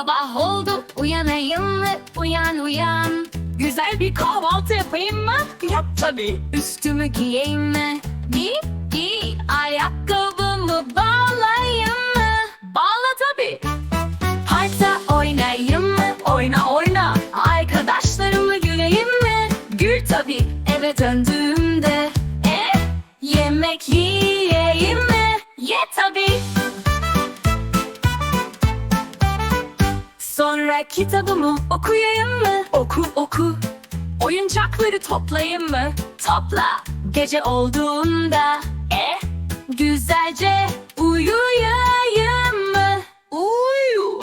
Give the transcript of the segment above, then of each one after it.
Sabah oldu uyanayım mı? Uyan uyan. Güzel bir kahvaltı yapayım mı? Yap tabii. Üstümü giyeyim mi? Giy, giy. Ayakkabımı bağlayayım mı? Bağla tabii. Parkta oynayayım mı? Oyna oyna. Arkadaşlarımla güleyim mi? Gül tabii. Eve döndüğümde. E, yemek yiyeyim mi? Ye tabii. Sonra kitabımı okuyayım mı? Oku oku. Oyuncakları toplayayım mı? Topla. Gece olduğunda e güzelce uyuyayım mı? Uyu.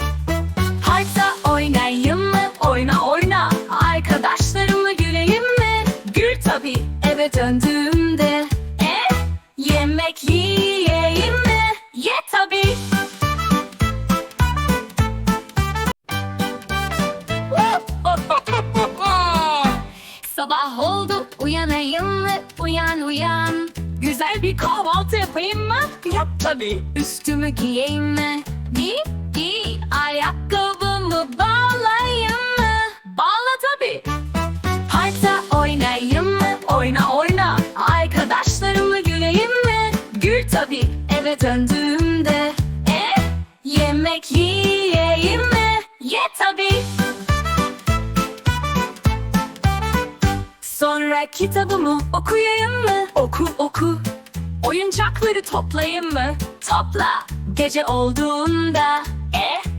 Parkta oynayayım mı? Oyna oyna. Arkadaşlarımla güleyim mi? Gül tabii. Eve döndüğümde Sabah oldu uyanayım mı? Uyan uyan. Güzel bir kahvaltı yapayım mı? Yap tabii. Üstümü giyeyim mi? Giy, giy. Ayakkabımı bağlayayım mı? Bağla tabii. Parkta oynayayım mı? Oyna oyna. Arkadaşlarımla güleyim mi? Gül tabii. Eve döndüğümde e yemek yiyeyim mi? Ye tabii. Sonra kitabımı okuyayım mı? Oku oku. Oyuncakları toplayayım mı? Topla. Gece olduğunda e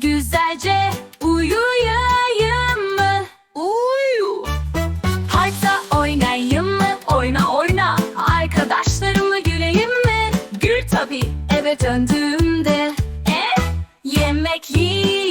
güzelce uyuyayım mı? Uyu. Parkta oynayayım mı? Oyna oyna. Arkadaşlarımla güleyim mi? Gül tabii. Eve döndüğümde e yemek yiyeyim